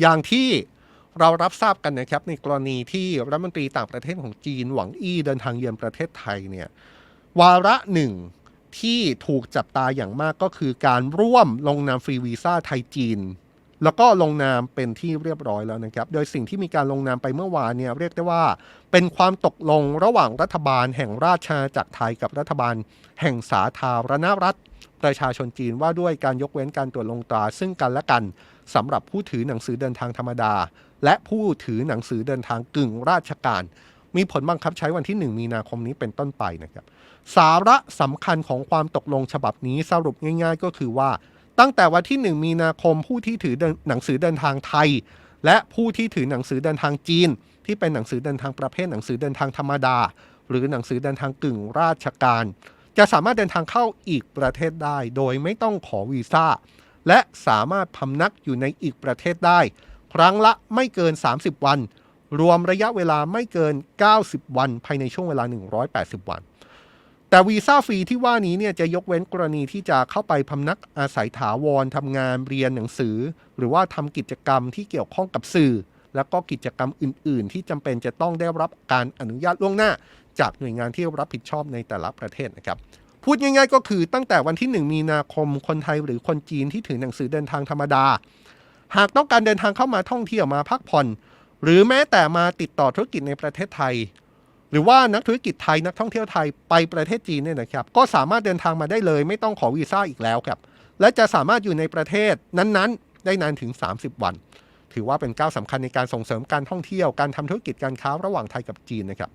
อย่างที่เรารับทราบกันนะครับในกรณีที่รัฐมนตรีต่างประเทศของจีนหวังอี้เดินทางเยือนประเทศไทยเนี่ยวาระหนึ่งที่ถูกจับตาอย่างมากก็คือการร่วมลงนามฟรีวีซ่าไทยจีน แล้วก็ลงนามเป็นที่เรียบร้อยแล้วนะครับ โดยสิ่งที่มีการลงนามไปเมื่อวานเนี่ยเรียกได้ว่า เป็นความตกลงระหว่างรัฐบาลแห่งราชอาณาจักรไทยกับรัฐบาลแห่งสาธารณรัฐ ประชาชนจีนว่าด้วยการยกเว้นการตรวจลงตราซึ่งกันและกันสำหรับผู้ถือหนังสือเดินทางธรรมดา และผู้ถือหนังสือเดินทางกึ่งราชการ มีผลบังคับใช้วันที่ 1 มีนาคมนี้เป็นต้นไปนะครับ สาระสำคัญของความตกลงฉบับนี้สรุปง่าย ๆ ก็คือว่า ตั้งแต่วันที่ 1 มีนาคมผู้ที่ถือหนังสือเดินทางไทย และผู้ที่ถือหนังสือเดินทางจีน ที่เป็นหนังสือเดินทางประเภทหนังสือเดินทางธรรมดา หรือหนังสือเดินทางกึ่งราชการ จะสามารถเดินทางเข้าอีกประเทศได้ โดยไม่ต้องขอวีซ่า และสามารถพำนักอยู่ในอีกประเทศได้ ครั้งละไม่เกิน 30 วัน รวมระยะเวลาไม่เกิน 90 วัน ภายในช่วงเวลา 180 วันแต่วีซ่าฟรีที่ว่านี้เนี่ยจะยกเว้นกรณีที่จะเข้าไปพำนักอาศัยถาวรทำงานเรียนหนังสือ หรือว่าทำกิจกรรมที่เกี่ยวข้องกับสื่อ แล้วก็กิจกรรมอื่น ๆ ที่จำเป็นจะต้องได้รับการอนุญาตล่วงหน้า จากหน่วยงานที่รับผิดชอบในแต่ละประเทศนะครับพูดง่ายๆก็คือตั้งแต่วันที่ 1 มีนาคมคนไทยหรือคนจีนที่ถือหนังสือเดินทางธรรมดา หากต้องการเดินทางเข้ามาท่องเที่ยวมาพักผ่อน หรือแม้แต่มาติดต่อธุรกิจในประเทศไทย หรือว่านักธุรกิจไทยนักท่องเที่ยวไทยไปประเทศจีนเนี่ยนะครับก็สามารถเดินทางมาได้เลย ไม่ต้องขอวีซ่าอีกแล้วครับและจะสามารถอยู่ในประเทศนั้นๆ ได้นานถึง 30 วัน ถือว่าเป็นก้าวสำคัญในการส่งเสริมการท่องเที่ยวการทำธุรกิจการค้าระหว่างไทยกับจีนนะครับ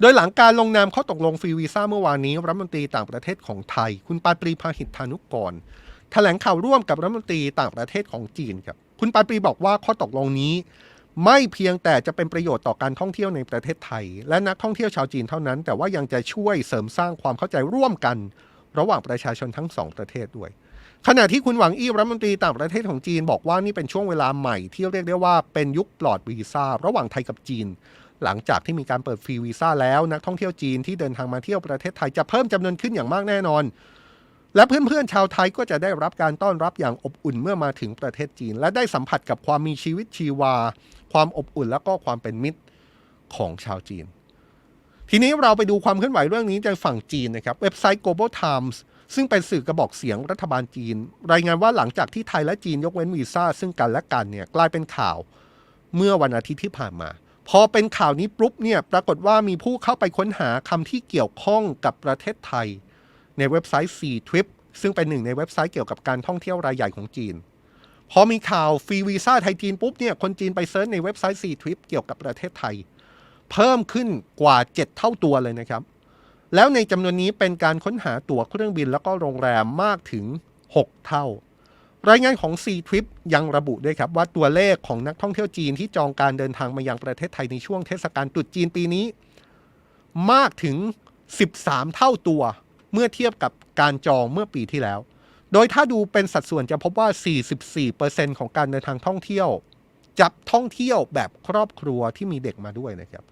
โดยหลังการลงนามข้อตกลงฟรีวีซ่าเมื่อวานนี้รัฐมนตรีต่างประเทศของไทย คุณปาปรีพาหิตธานุกรแถลงข่าวร่วมกับรัฐมนตรีต่างประเทศของจีนครับคุณปาปรีบอกว่าข้อตกลงนี้ ไม่เพียงแต่จะเป็นประโยชน์ต่อการท่องเที่ยวในประเทศไทย และนักท่องเที่ยวชาวจีนเท่านั้น แต่ว่ายังจะช่วยเสริมสร้างความเข้าใจร่วมกัน ระหว่างประชาชนทั้งสองประเทศด้วยขณะที่คุณหวังอี้รัฐมนตรีต่างประเทศของจีนบอกว่านี่เป็นช่วงเวลาใหม่ที่เรียกได้ว่าเป็นยุคปลอดวีซ่าระหว่างไทยกับจีน หลังจากที่มีการเปิดฟรีวีซ่าแล้วนักท่องเที่ยวจีนที่เดินทางมาเที่ยวประเทศไทยจะเพิ่มจำนวนขึ้นอย่างมากแน่นอน และเพื่อนๆชาวไทยก็จะได้รับการต้อนรับอย่างอบอุ่นเมื่อมาถึงประเทศจีน และได้สัมผัสกับความมีชีวิตชีวา ความอบอุ่นและก็ความเป็นมิตรของชาวจีน ทีนี้เราไปดูความเคลื่อนไหวเรื่องนี้จากฝั่งจีนนะครับ เว็บไซต์ Global Times ซึ่งเป็นสื่อกระบอกเสียงรัฐบาลจีน รายงานว่าหลังจากที่ไทยและจีนยกเว้นวีซ่าซึ่งกันและกันเนี่ยกลายเป็นข่าวเมื่อวันอาทิตย์ที่ผ่านมา พอเป็นข่าวนี้ปุ๊บเนี่ยปรากฏว่ามีผู้เข้าไปค้นหาคำที่เกี่ยวข้องกับประเทศไทย ในเว็บไซต์ C Trip ซึ่งเป็นหนึ่งในเว็บไซต์เกี่ยวกับการท่องเที่ยวรายใหญ่ของจีน พอมีข่าวฟรีวีซ่าไทยจีนปุ๊บเนี่ยคนจีนไปเซิร์ชในเว็บไซต์ C Trip เกี่ยวกับประเทศไทย เพิ่มขึ้นกว่า 7 เท่าตัวเลยนะครับ แล้วในจำนวนนี้เป็นการค้นหาตั๋วเครื่องบินแล้วก็โรงแรมมากถึง 6 เท่า รายงานของ C Trip ยังระบุด้วยครับว่าตัวเลขของนักท่องเที่ยวจีนที่จองการเดินทางมายังประเทศไทยในช่วงเทศกาลตรุษจีนปีนี้ มากถึง 13 เท่าตัวเมื่อเทียบกับการจองเมื่อปีที่แล้ว โดยถ้าดูเป็นสัดส่วนจะพบว่า 44%ของการเดินทางท่องเที่ยว จับท่องเที่ยวแบบครอบครัวที่มีเด็กมาด้วยนะครับ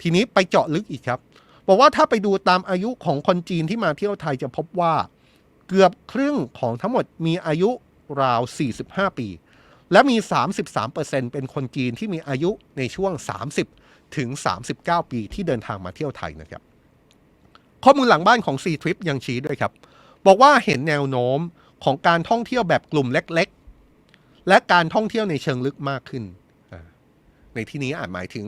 ทีนี้ไปเจาะลึกอีกครับ บอกว่าถ้าไปดูตามอายุของคนจีนที่มาเที่ยวไทยจะพบว่า เกือบครึ่งของทั้งหมดมีอายุ ราว 45 ปี และมี 33%เป็นคนจีนที่มีอายุในช่วง 30 ถึง 39 ปีที่เดินทางมาเที่ยวไทยนะครับข้อมูลหลังบ้านของ C Trip ยังชี้ด้วยครับ บอกว่าเห็นแนวโน้มของการท่องเที่ยวแบบกลุ่มเล็กๆ และการท่องเที่ยวในเชิงลึกมากขึ้น ในที่นี้อาจหมายถึง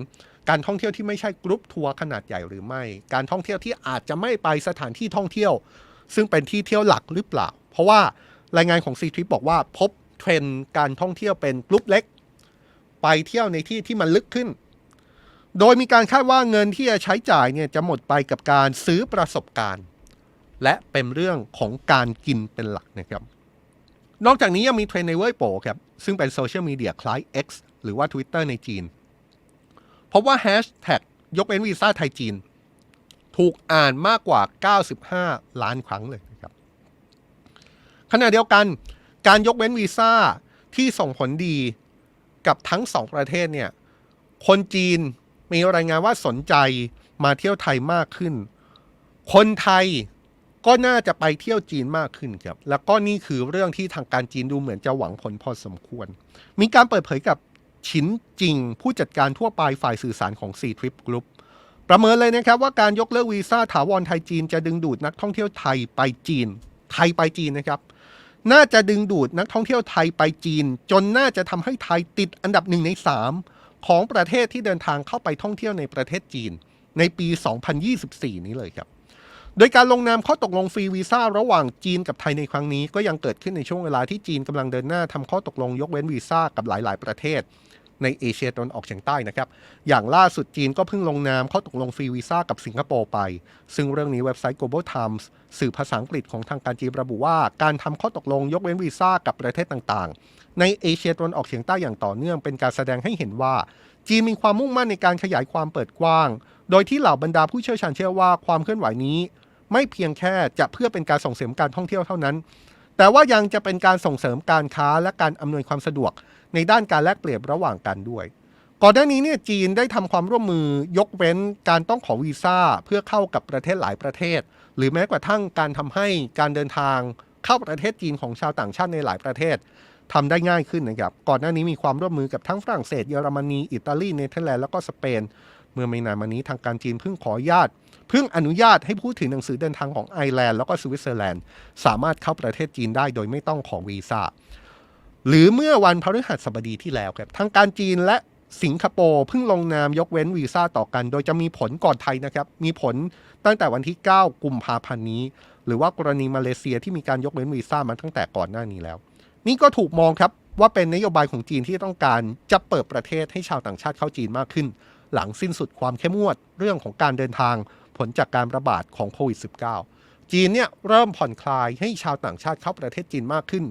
การท่องเที่ยวที่ไม่ใช่กรุ๊ปทัวร์ขนาดใหญ่หรือไม่ การท่องเที่ยวที่อาจจะไม่ไปสถานที่ท่องเที่ยว ซึ่งเป็นที่เที่ยวหลักหรือเปล่า เพราะว่า รายงานของ C Trip บอกว่าพบเทรนด์การท่องเที่ยวเป็นกรุ๊ปเล็ก ไปเที่ยวในที่ที่มันลึกขึ้น โดยมีการคาดว่าเงินที่จะใช้จ่ายเนี่ยจะหมดไปกับการซื้อประสบการณ์ และเป็นเรื่องของการกินเป็นหลักนะครับ นอกจากนี้ยังมีเทรนในเว่ยโปครับซึ่งเป็นโซเชียลมีเดียคล้าย X หรือว่า Twitter ในจีนพบว่าแฮชแท็กยกเว้นวีซ่าไทยจีน ถูกอ่านมากกว่า 95 ล้านครั้งเลย ขณะเดียวกันการยกเว้นวีซ่าที่ส่งผลดีกับทั้งสองประเทศเนี่ย คนจีนมีรายงานว่าสนใจมาเที่ยวไทยมากขึ้น คนไทยก็น่าจะไปเที่ยวจีนมากขึ้นครับ แล้วก็นี่คือเรื่องที่ทางการจีนดูเหมือนจะหวังผลพอสมควร มีการเปิดเผยกับชินจริง ผู้จัดการทั่วไปฝ่ายสื่อสารของ C Trip Group ประเมินเลยนะครับว่าการยกเลิกวีซ่าถาวรไทยจีนจะดึงดูดนักท่องเที่ยวไทยไปจีน ไทยไปจีนนะครับ น่าจะดึงดูดนักท่องเที่ยวไทยไปจีน จนน่าจะทำให้ไทยติดอันดับหนึ่งในสามของประเทศที่เดินทางเข้าไปท่องเที่ยวในประเทศจีน ในปี 2024 นี้เลยครับ โดยการลงนามข้อตกลงฟรีวีซ่าระหว่างจีนกับไทยในครั้งนี้ ก็ยังเกิดขึ้นในช่วงเวลาที่จีนกำลังเดินหน้าทำข้อตกลงยกเว้นวีซ่ากับหลาย ๆ ประเทศ ในเอเชียตะวันออกเฉียงใต้นะครับ อย่างล่าสุดจีนก็เพิ่งลงนามข้อตกลงฟรีวีซ่ากับสิงคโปร์ไป ซึ่งเรื่องนี้เว็บไซต์ Global Times สื่อภาษาอังกฤษของทางการจีนระบุว่า การทำข้อตกลงยกเว้นวีซ่ากับประเทศต่างๆ ในเอเชียตะวันออกเฉียงใต้อย่างต่อเนื่องเป็นการแสดงให้เห็นว่า จีนมีความมุ่งมั่นในการขยายความเปิดกว้าง โดยที่เหล่าบรรดาผู้เชี่ยวชาญเชื่อว่าความเคลื่อนไหวนี้ ไม่เพียงแค่จะเพื่อเป็นการส่งเสริมการท่องเที่ยวเท่านั้นแต่ว่ายังจะเป็นการส่งเสริมการค้าและการอำนวยความสะดวก ในด้านการแลกเปลี่ยนระหว่างกันด้วย ก่อนหน้านี้เนี่ยจีนได้ทำความร่วมมือยกเว้นการต้องขอวีซ่าเพื่อเข้ากับประเทศหลายประเทศ หรือแม้กระทั่งการทำให้การเดินทางเข้าประเทศจีนของชาวต่างชาติในหลายประเทศทำได้ง่ายขึ้นนะครับ ก่อนหน้านี้มีความร่วมมือกับทั้งฝรั่งเศสเยอรมนี อิตาลี เนเธอร์แลนด์ แล้วก็สเปน เมื่อไม่นานมานี้ทางการจีนเพิ่งขออนุญาต เพิ่งอนุญาตให้ผู้ถือหนังสือเดินทางของไอร์แลนด์แล้วก็สวิตเซอร์แลนด์ สามารถเข้าประเทศจีนได้โดยไม่ต้องขอวีซ่า หรือเมื่อวันพฤหัสบดีที่แล้วครับทางการจีนและสิงคโปร์เพิ่งลงนามยกเว้นวีซ่าต่อกัน โดยจะมีผลก่อนไทยนะครับ มีผลตั้งแต่วันที่ 9 กุมภาพันธ์นี้ หรือว่ากรณีมาเลเซียที่มีการยกเว้นวีซ่ามาตั้งแต่ก่อนหน้านี้แล้ว นี่ก็ถูกมองครับว่าเป็นนโยบายของจีนที่ต้องการจะเปิดประเทศให้ชาวต่างชาติเข้าจีนมากขึ้น หลังสิ้นสุดความเข้มงวดเรื่องของการเดินทางผลจากการระบาดของโควิด -19 จีนเนี่ยเริ่มผ่อนคลายให้ชาวต่างชาติเข้าประเทศจีนมากขึ้น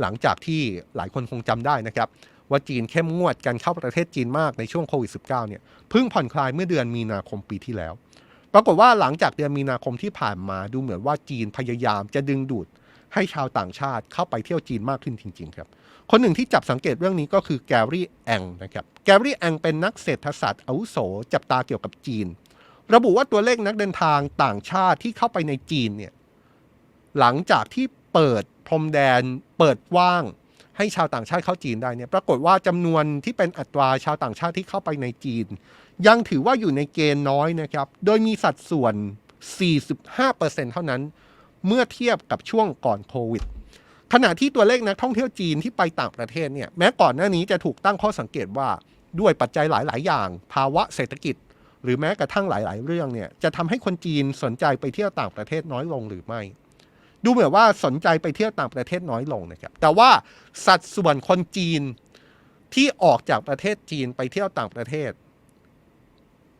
หลังจากที่หลายคนคงจำได้นะครับ ว่าจีนเข้มงวดการเข้าประเทศจีนมากในช่วงโควิด -19 เนี่ยเพิ่งผ่อนคลายเมื่อเดือนมีนาคมปีที่แล้ว ปรากฏว่าหลังจากเดือนมีนาคมที่ผ่านมาดูเหมือนว่าจีนพยายามจะดึงดูดให้ชาวต่างชาติเข้าไปเที่ยวจีนมากขึ้นจริง ๆ ครับ คนหนึ่งที่จับสังเกตเรื่องนี้ก็คือแกรี่แองนะครับแกรี่แองเป็นนักเศรษฐศาสตร์อาวุโสจับตาเกี่ยวกับจีน ระบุว่าตัวเลขนักเดินทางต่างชาติที่เข้าไปในจีนเนี่ยหลังจากที่ เปิดพรมแดนเปิดว่างให้ชาวต่างชาติเข้าจีนได้เนี่ยปรากฏว่าจำนวนที่เป็นอัตราชาวต่างชาติที่เข้าไปในจีน ยังถือว่าอยู่ในเกณฑ์น้อยนะครับ โดยมีสัดส่วน 45%เท่านั้น เมื่อเทียบกับช่วงก่อนโควิด ขณะที่ตัวเลขนักท่องเที่ยวจีนที่ไปต่างประเทศเนี่ยแม้ก่อนหน้านี้จะถูกตั้งข้อสังเกตว่าด้วยปัจจัยหลาย ๆ อย่าง ภาวะเศรษฐกิจ หรือแม้กระทั่งหลาย ๆ เรื่องเนี่ยจะทำให้คนจีนสนใจไปเที่ยวต่างประเทศน้อยลงหรือไม่ ดูเหมือนว่าสนใจไปเที่ยวต่างประเทศน้อยลงนะครับ แต่ว่าสัดส่วนคนจีนที่ออกจากประเทศจีนไปเที่ยวต่างประเทศ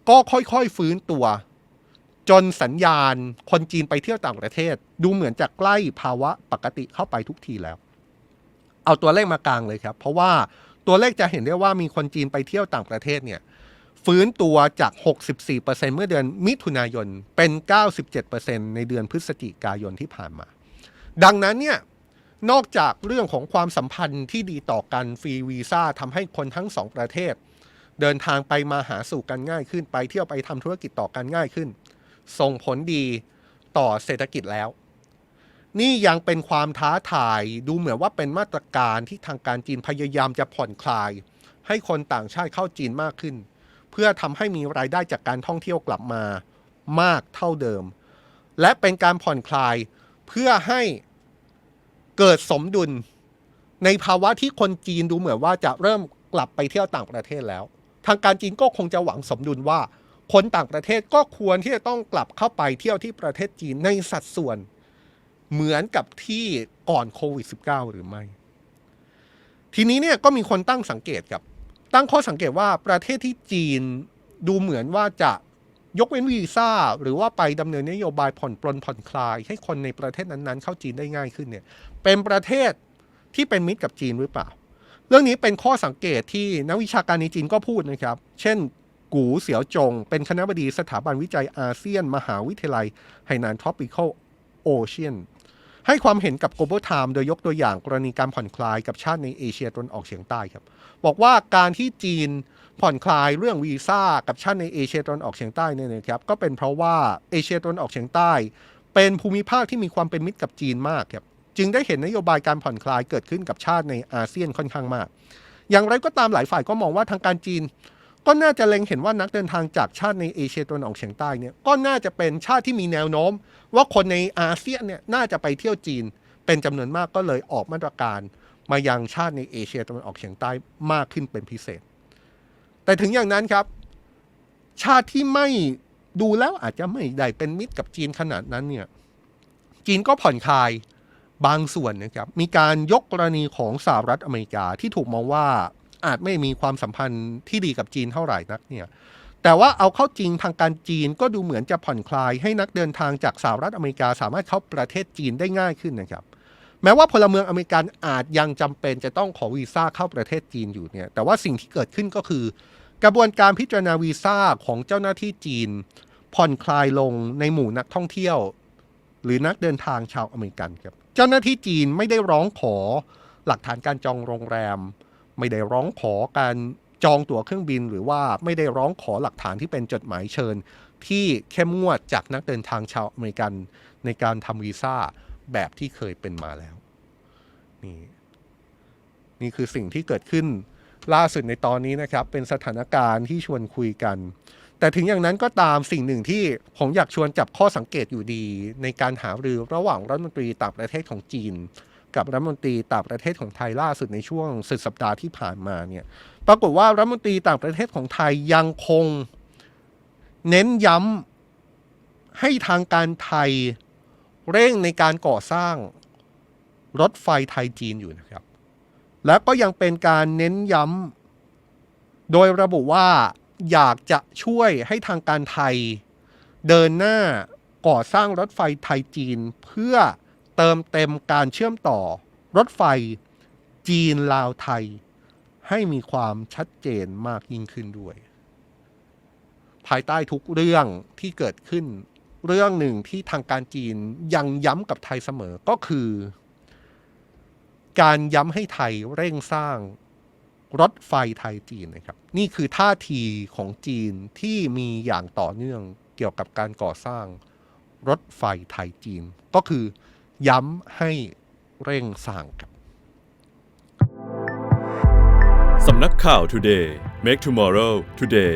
ก็ค่อยๆฟื้นตัว จนสัญญาณคนจีนไปเที่ยวต่างประเทศ ดูเหมือนจะใกล้ภาวะปกติเข้าไปทุกทีแล้ว เอาตัวเลขมากลางเลยครับ เพราะว่าตัวเลขจะเห็นได้ว่ามีคนจีนไปเที่ยวต่างประเทศเนี่ย ฟื้นตัวจาก 64%เมื่อเดือนมิถุนายนเป็น 97%ในเดือนพฤศจิกายนที่ผ่านมา ดังนั้นเนี่ยนอกจากเรื่องของความสัมพันธ์ที่ดีต่อกันฟรีวีซ่าทำให้คนทั้งสองประเทศ เดินทางไปมาหาสู่กันง่ายขึ้นไปเที่ยวไปทำธุรกิจต่อกันง่ายขึ้น ส่งผลดีต่อเศรษฐกิจแล้ว นี่ยังเป็นความท้าทายดูเหมือนว่าเป็นมาตรการที่ทางการจีนพยายามจะผ่อนคลาย ให้คนต่างชาติเข้าจีนมากขึ้น เพื่อทำให้มีรายได้จากการท่องเที่ยวกลับมามากเท่าเดิม และเป็นการผ่อนคลายเพื่อให้เกิดสมดุลในภาวะที่คนจีนดูเหมือนว่าจะเริ่มกลับไปเที่ยวต่างประเทศแล้ว ทางการจีนก็คงจะหวังสมดุลว่า คนต่างประเทศก็ควรที่จะต้องกลับเข้าไปเที่ยวที่ประเทศจีนในสัดส่วน เหมือนกับที่ก่อนโควิด -19 หรือไม่ ทีนี้เนี่ยก็มีคนตั้งสังเกตกับ ตั้งข้อสังเกตว่าประเทศที่จีนดูเหมือนว่าจะยกเว้นวีซ่า หรือว่าไปดำเนินนโยบายผ่อนปลนผ่อนคลาย ให้คนในประเทศนั้นๆ เข้าจีนได้ง่ายขึ้นเนี่ยเป็นประเทศที่เป็นมิตรกับจีนหรือเปล่า เรื่องนี้เป็นข้อสังเกตที่นักวิชาการในจีนก็พูดนะครับ เช่น กูเสี่ยวจง เป็นคณะบดีสถาบันวิจัยอาเซียน มหาวิทยาลัยไหหนาน Tropical Ocean ให้ความเห็นกับ Global Time โดยยกตัวอย่างกรณีการผ่อนคลายกับชาติในเอเชียตะวันออกเฉียงใต้ครับ บอกว่าการที่จีนผ่อนคลายเรื่องวีซ่ากับชาติในเอเชียตะวันออกเฉียงใต้เนี่ยนะครับก็เป็นเพราะว่าเอเชียตะวันออกเฉียงใต้ เป็นภูมิภาคที่มีความเป็นมิตรกับจีนมากครับจึงได้เห็นนโยบายการผ่อนคลายเกิดขึ้นกับชาติในอาเซียนค่อนข้างมาก อย่างไรก็ตามหลายฝ่ายก็มองว่าทางการจีน ก็น่าจะเล็งเห็นว่านักเดินทางจากชาติในเอเชียตะวันออกเฉียงใต้เนี่ยก็น่าจะเป็นชาติที่มีแนวโน้ม ว่าคนในอาเซียนเนี่ยน่าจะไปเที่ยวจีน เป็นจำนวนมากก็เลยออกมาตรการ มายังชาติในเอเชียตะวันออกเฉียงใต้มากขึ้นเป็นพิเศษ แต่ถึงอย่างนั้นครับ ชาติที่ไม่ดูแล้วอาจจะไม่ได้เป็นมิตรกับจีนขนาดนั้นเนี่ยจีนก็ผ่อนคลายบางส่วนนะครับมีการยกกรณีของสหรัฐอเมริกาที่ถูกมองว่า อาจไม่มีความสัมพันธ์ที่ดีกับจีนเท่าไหร่นักเนี่ยแต่ว่าเอาเข้าจริงทางการจีนก็ดูเหมือนจะผ่อนคลายให้นักเดินทางจากสหรัฐอเมริกาสามารถเข้าประเทศจีนได้ง่ายขึ้นนะครับ แม้ว่าพลเมืองอเมริกันอาจยังจำเป็นจะต้องขอวีซ่าเข้าประเทศจีนอยู่เนี่ยแต่ว่าสิ่งที่เกิดขึ้นก็คือ กระบวนการพิจารณาวีซ่าของเจ้าหน้าที่จีน ผ่อนคลายลงในหมู่นักท่องเที่ยว หรือนักเดินทางชาวอเมริกันครับเจ้าหน้าที่จีนไม่ได้ร้องขอหลักฐานการจองโรงแรม ไม่ได้ร้องขอการจองตั๋วเครื่องบิน หรือว่าไม่ได้ร้องขอหลักฐานที่เป็นจดหมายเชิญ ที่เข้มงวดจากนักเดินทางชาวอเมริกันในการทำวีซ่าแบบที่เคยเป็นมาแล้ว นี่นี่คือสิ่งที่เกิดขึ้นล่าสุดในตอนนี้นะครับ เป็นสถานการณ์ที่ชวนคุยกัน แต่ถึงอย่างนั้นก็ตามสิ่งหนึ่งที่ผมอยากชวนจับข้อสังเกตอยู่ดี ในการหารือระหว่างรัฐมนตรีต่างประเทศของจีน กับรัฐมนตรีต่างประเทศของไทยล่าสุดในช่วงสุดสัปดาห์ที่ผ่านมาเนี่ยปรากฏว่ารัฐมนตรีต่างประเทศของไทยยังคงเน้นย้ำให้ทางการไทยเร่งในการก่อสร้างรถไฟไทยจีนอยู่นะครับ และก็ยังเป็นการเน้นย้ำโดยระบุว่าอยากจะช่วยให้ทางการไทยเดินหน้าก่อสร้างรถไฟไทยจีนเพื่อ เติมเต็มการเชื่อมต่อ รถไฟจีนลาวไทย ให้มีความชัดเจนมากยิ่งขึ้นด้วย ภายใต้ทุกเรื่องที่เกิดขึ้น เรื่องหนึ่งที่ทางการจีนยังย้ำกับไทยเสมอก็คือ การย้ำให้ไทยเร่งสร้างรถไฟไทยจีนนะครับ นี่คือท่าทีของจีนที่มีอย่างต่อเนื่องเกี่ยวกับการก่อสร้างรถไฟไทยจีน ก็คือ ย้ำให้เร่งสร้างครับสำนักข่าว Today Make Tomorrow Today